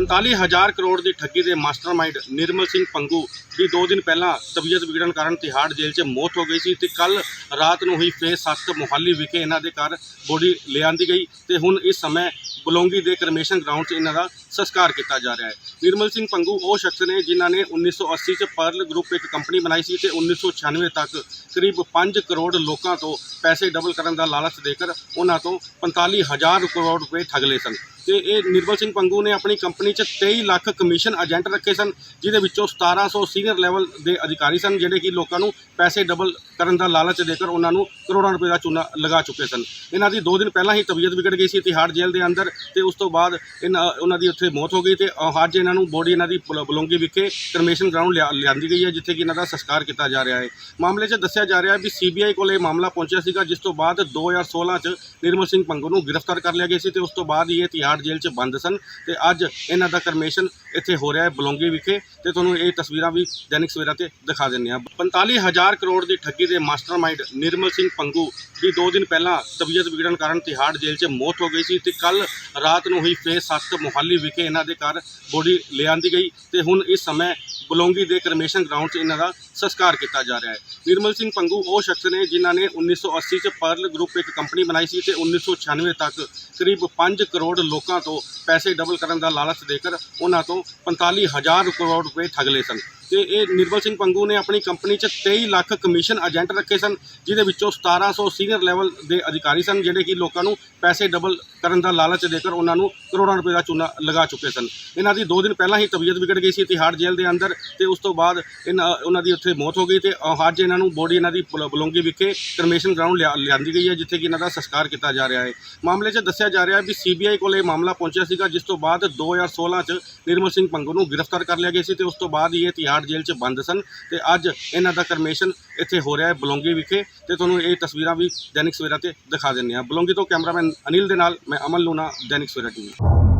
45000 ਕਰੋੜ ਦੀ ਠੱਗੀ ਦੇ ਮਾਸਟਰਮਾਈਂਡ ਨਿਰਮਲ ਸਿੰਘ ਪੰਗੂ ਦੀ 2 ਦਿਨ ਪਹਿਲਾਂ ਤਬੀਅਤ ਵਿਗੜਨ ਕਾਰਨ ਤਿਹਾੜ ਜੇਲ੍ਹ 'ਚ ਮੌਤ ਹੋ ਗਈ ਸੀ ਤੇ ਕੱਲ ਰਾਤ ਨੂੰ ਹੀ ਫੇਸ 7 ਮੁਹਾਲੀ ਵਿਖੇ ਇਹਨਾਂ ਦੇ ਘਰ ਬੋਡੀ ਲਿਆਂਦੀ ਗਈ ਤੇ ਹੁਣ ਇਸ ਸਮੇਂ ਬਲੌਂਗੀ ਦੇ ਕਰਮੇਸ਼ਨ ਗਰਾਊਂਡ 'ਚ ਇਹਨਾਂ ਦਾ ਸੰਸਕਾਰ ਕੀਤਾ ਜਾ ਰਿਹਾ ਹੈ। ਨਿਰਮਲ ਸਿੰਘ ਪੰਗੂ ਉਹ ਸ਼ਖਸ ਨੇ ਜਿਨ੍ਹਾਂ ਨੇ 1980 'ਚ ਪਰਲ ਗਰੁੱਪ ਇੱਕ ਕੰਪਨੀ ਬਣਾਈ ਸੀ ਤੇ 1996 ਤੱਕ ਕਰੀਬ 5 ਕਰੋੜ ਲੋਕਾਂ ਤੋਂ ਪੈਸੇ ਡਬਲ ਕਰਨ ਦਾ ਲਾਲਚ ਦੇ ਦੇकर ਉਹਨਾਂ ਤੋਂ 45000 ਕਰੋੜ ਰੁਪਏ ਠੱਗ ਲਏ ਸਨ। ਤੇ ਇਹ ਨਿਰਮਲ ਸਿੰਘ ਪੰਗੂ ਨੇ ਆਪਣੀ ਕੰਪਨੀ 'ਚ 23 ਲੱਖ ਕਮਿਸ਼ਨ ਏਜੰਟ ਰੱਖੇ ਸਨ, ਜਿਹਦੇ ਵਿੱਚੋਂ 1700 ਸੀਨੀਅਰ ਲੈਵਲ ਦੇ ਅਧਿਕਾਰੀ ਸਨ, ਜਿਹੜੇ ਕਿ ਲੋਕਾਂ ਨੂੰ ਪੈਸੇ ਡਬਲ ਕਰਨ ਦਾ ਲਾਲਚ ਦੇ ਦੇकर ਉਹਨਾਂ ਨੂੰ ਕਰੋੜਾਂ ਰੁਪਏ ਦਾ ਚੂਨਾ ਲਗਾ ਚੁੱਕੇ ਸਨ। ਇਹਨਾਂ ਦੀ 2 ਦਿਨ ਪਹਿਲਾਂ ਹੀ ਤਬੀਅਤ ਵਿਗੜ ਗਈ ਸੀ ਤਿਹਾੜ ਜੇਲ੍ਹ ਦੇ ਅੰਦਰ ਤੇ ਉਸ ਤੋਂ ਬਾਅਦ ਇਹਨਾਂ, ਉਹਨਾਂ ਦੀ ਉੱਥੇ ਮੌਤ ਹੋ ਗਈ ਤੇ ਅੱਜ ਇਹਨਾਂ ਨੂੰ ਬੋਡੀ ਇਹਨਾਂ ਦੀ ਬਲ- ਬਲੌਂਗੀ ਵਿਖੇ ਕਰਮੇਸ਼ਨ ਗਰਾਊਂਡ ਲਿਆ- ਲਿਆਂਦੀ ਗਈ ਹੈ, ਜਿੱਥੇ ਕਿ ਇਹਨਾਂ ਦਾ ਸੰਸਕਾਰ ਕੀਤਾ ਜਾ ਰਿਹਾ ਹੈ। ਮਾਮਲੇ 'ਚ ਦੱਸਿਆ ਜਾ ਰਿਹਾ ਹੈ ਵੀ ਸੀਬੀਆਈ ਕੋਲ ਇਹ ਮਾਮਲਾ ਪਹੁੰਚਿਆ ਸੀਗਾ, ਜਿਸ ਤੋਂ ਬਾਅਦ 2016 'ਚ ਨਿਰਮਲ ਸਿੰਘ ਪੰਗੂ ਨੂੰ ਗ੍ਰਿਫਤਾਰ ਕਰ ਲਿਆ ਗਿਆ ਸੀ ਤੇ ਉਸ ਤੋਂ ਬਾਅਦ ਹੀ ਇਹ ਤਿਹਾੜ ਜੇਲ੍ਹ 'ਚ ਬੰਦ ਸਨ ਤੇ ਅੱਜ ਇਹਨਾਂ ਦਾ ਕਰਮੇਸ਼ਨ ਇੱਥੇ ਹੋ ਰਿਹਾ ਹੈ ਬਲੌਂਗੀ ਵਿਖੇ ਤੇ ਤੁਹਾਨੂੰ ਇਹ ਤਸਵੀਰਾਂ ਵੀ ਦੈਨਿਕ ਸਵੇਰਾ ਤੇ ਦਿਖਾ ਦਿੰਦੇ ਹਾਂ। 45000 ਕਰੋੜ ਦੀ ਠੱਗੀ ਦੇ ਮਾਸਟਰਮਾਈਂਡ ਨਿਰਮਲ ਸਿੰਘ ਪੰਗੂ ਦੀ 2 ਦਿਨ ਪਹਿਲਾਂ ਤਬੀਅਤ ਵਿਗੜਨ ਕਾਰਨ ਤਿਹਾੜ ਜੇਲ੍ਹ 'ਚ ਮੌਤ ਹੋ ਗਈ ਸੀ ਤੇ ਕੱਲ ਰਾਤ ਨੂੰ ਹੀ ਫੇਸ 7 ਮੁਹਾਲੀ ਵਿਖੇ ਇਹਨਾਂ ਦੇ ਘਰ ਬੋਡੀ ਲਿਆਂਦੀ ਗਈ ਤੇ ਹੁਣ ਇਸ ਸਮੇਂ ਬਲੌਂਗੀ ਦੇ ਕਰਮੇਸ਼ਨ ਗਰਾਊਂਡ 'ਚ ਇਹਨਾਂ ਦਾ ਸੰਸਕਾਰ ਕੀਤਾ ਜਾ ਰਿਹਾ ਹੈ। ਨਿਰਮਲ ਸਿੰਘ ਪੰਗੂ ਉਹ ਸ਼ਖਸ ਨੇ ਜਿਨ੍ਹਾਂ ਨੇ 1980 'ਚ ਪਰਲ ਗਰੁੱਪ ਇੱਕ ਕੰਪਨੀ ਬਣਾਈ ਸੀ ਤੇ 1996 ਤੱਕ ਕਰੀਬ 5 ਕਰੋੜ ਲੋਕਾਂ ਤੋਂ ਪੈਸੇ ਡਬਲ ਕਰਨ ਦਾ ਲਾਲਚ ਦੇ ਕੇ ਉਹਨਾਂ ਤੋਂ 45000 ਕਰੋੜ ਰੁਪਏ ਠੱਗ ਲਏ ਸਨ। ਤੇ ਇਹ ਨਿਰਮਲ ਸਿੰਘ ਪੰਗੂ ਨੇ ਆਪਣੀ ਕੰਪਨੀ 'ਚ 23 ਲੱਖ ਕਮਿਸ਼ਨ ਏਜੰਟ ਰੱਖੇ ਸਨ, ਜਿਹਦੇ ਵਿੱਚੋਂ 1700 ਸੀਨੀਅਰ ਲੈਵਲ ਦੇ ਅਧਿਕਾਰੀ ਸਨ, ਜਿਹੜੇ ਕਿ ਲੋਕਾਂ ਨੂੰ ਪੈਸੇ ਡਬਲ ਕਰਨ ਦਾ ਲਾਲਚ ਦੇ ਕੇ ਉਹਨਾਂ ਨੂੰ ਕਰੋੜਾਂ ਰੁਪਏ ਦਾ ਚੂਨਾ ਲਗਾ ਚੁੱਕੇ ਸਨ। ਇਹਨਾਂ ਦੀ 2 ਦਿਨ ਪਹਿਲਾਂ ਹੀ ਤਬੀਅਤ ਵਿਗੜ ਗਈ ਸੀ, ਤਿਹਾੜ ਜੇਲ੍ਹ ਦੇ ਅੰਦਰ, ਤੇ ਉਸ ਤੋਂ ਬਾਅਦ ਇਹਨਾਂ, ਉਹਨਾਂ ਦੀ ਉੱਥੇ ਮੌਤ ਹੋ ਗਈ ਤੇ ਅੱਜ ਇਹਨਾਂ ਨੂੰ ਬੋਡੀ ਇਹਨਾਂ ਦੀ ਬਲੌਂਗੀ ਵਿਖੇ ਕਰਮੇਸ਼ਨ ਗਰਾਊਂਡ ਲਿਆਂਦੀ ਗਈ ਹੈ, ਜਿੱਥੇ ਕਿ ਇਹਨਾਂ ਦਾ ਸੰਸਕਾਰ ਕੀਤਾ ਜਾ ਰਿਹਾ ਹੈ। ਮਾਮਲੇ 'ਚ ਦੱਸਿਆ ਜਾ ਰਿਹਾ ਵੀ ਸੀਬੀਆਈ ਕੋਲ ਇਹ ਮਾਮਲਾ ਪਹੁੰਚਿਆ ਸੀ ਸੀਗਾ, ਜਿਸ ਤੋਂ ਬਾਅਦ 2016 'ਚ ਨਿਰਮਲ ਸਿੰਘ ਪੰਗੂ ਨੂੰ ਗ੍ਰਿਫਤਾਰ ਕਰ ਲਿਆ ਗਿਆ ਸੀ ਤੇ ਉਸ ਤੋਂ ਬਾਅਦ ਹੀ ਇਹ ਤਿਹਾੜ ਜੇਲ੍ਹ 'ਚ ਬੰਦ ਸਨ ਤੇ ਅੱਜ ਇਹਨਾਂ ਦਾ ਕਰਮੇਸ਼ਨ ਇੱਥੇ ਹੋ ਰਿਹਾ ਹੈ ਬਲੌਂਗੀ ਵਿਖੇ ਤੇ ਤੁਹਾਨੂੰ ਇਹ ਤਸਵੀਰਾਂ ਵੀ ਦੈਨਿਕ ਸਵੇਰਾ ਤੇ ਦਿਖਾ ਦਿੰਦੇ ਹਾਂ। ਬਲੌਂਗੀ ਤੋਂ ਕੈਮਰਾਮੈਨ ਅਨਿਲ ਦੇ ਨਾਲ ਮੈਂ ਅਮਨ ਲੂਣਾ, ਦੈਨਿਕ ਸਵੇਰਾ ਟੀਵੀ।